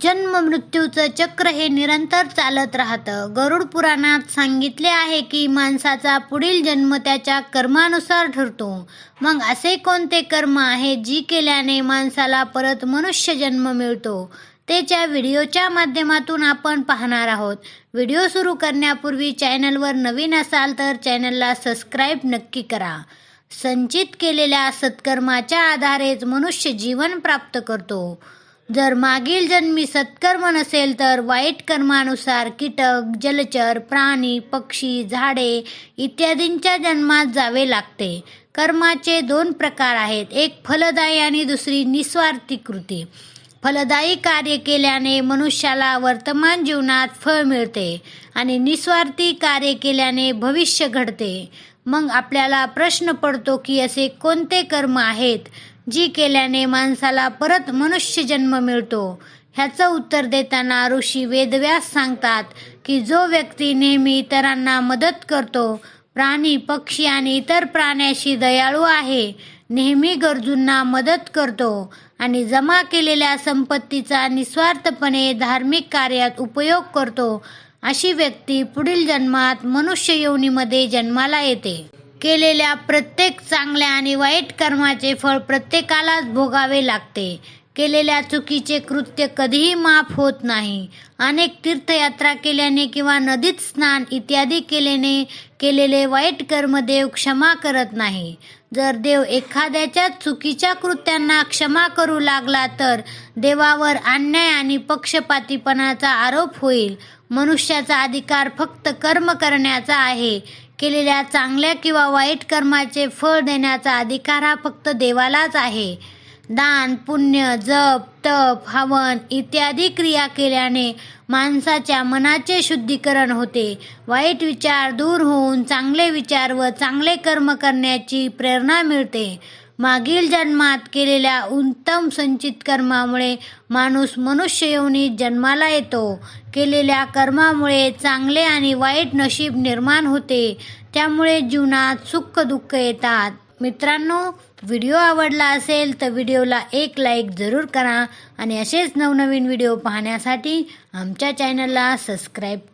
जन्म मृत्यूचं चक्र हे निरंतर चालत राहतं. गरुड पुराणात सांगितले आहे की माणसाचा पुढील जन्म त्याच्या कर्मानुसार ठरतो. मग असे कोणते कर्म आहे जी केल्याने माणसाला परत मनुष्य जन्म मिळतो? त्याच्या व्हिडिओच्या माध्यमातून आपण पाहणार आहोत. व्हिडिओ सुरू करण्यापूर्वी चॅनलवर नवीन असाल तर चॅनलला सबस्क्राईब नक्की करा. संचित केलेल्या सत्कर्माच्या आधारेच मनुष्य जीवन प्राप्त करतो. जर मागील जन्मी सत्कर्म नसेल तर वाईट कर्मानुसार कीटक जलचर प्राणी पक्षी झाडे इत्यादींच्या जन्मात जावे लागते. कर्माचे दोन प्रकार आहेत. एक फलदायी आणि दुसरी निस्वार्थी कृती. फलदायी कार्य केल्याने मनुष्याला वर्तमान जीवनात फळ मिळते आणि निस्वार्थी कार्य केल्याने भविष्य घडते. मग आपल्याला प्रश्न पडतो की असे कोणते कर्म आहेत? जी केल्याने माणसाला परत मनुष्य जन्म मिळतो. ह्याचं उत्तर देताना ऋषी वेदव्यास सांगतात की जो व्यक्ती नेहमी इतरांना मदत करतो प्राणी पक्षी आणि इतर प्राण्याशी दयाळू आहे नेहमी गरजूंना मदत करतो आणि जमा केलेल्या संपत्तीचा निस्वार्थपणे धार्मिक कार्यात उपयोग करतो अशी व्यक्ती पुढील जन्मात मनुष्य योनीमध्ये जन्माला येते. केलेल्या प्रत्येक चांगल्या आणि वाईट कर्माचे फळ प्रत्येकालाच भोगावे लागते. केलेल्या चुकीचे कृत्य कधीही माफ होत नाही. अनेक तीर्थयात्रा केल्याने किंवा नदीत स्नान इत्यादी केल्याने केलेले वाईट कर्म देव क्षमा करत नाही. जर देव एखाद्याच्या चुकीच्या कृत्यांना क्षमा करू लागला तर देवावर अन्याय आणि पक्षपातीपणाचा आरोप होईल. मनुष्याचा अधिकार फक्त कर्म करण्याचा आहे. केलेल्या चांगल्या किंवा वाईट कर्माचे फळ देण्याचा अधिकार हा फक्त देवालाच आहे. दान पुण्य जप तप हवन इत्यादी क्रिया केल्याने माणसाच्या मनाचे शुद्धीकरण होते. वाईट विचार दूर होऊन चांगले विचार व चांगले कर्म करण्याची प्रेरणा मिळते. मागील जन्मात केलेल्या उत्तम संचित कर्मामुळे माणूस मनुष्ययोनी जन्माला येतो. केलेल्या कर्मामुळे चांगले आणि वाईट नशीब निर्माण होते. त्यामुळे जीवनात सुख दुःख येतात. मित्रांनो व्हिडिओ आवडला असेल तर व्हिडिओला एक लाईक जरूर करा आणि असेच नवनवीन व्हिडिओ पाहण्यासाठी आमच्या चॅनलला सबस्क्राईब करा.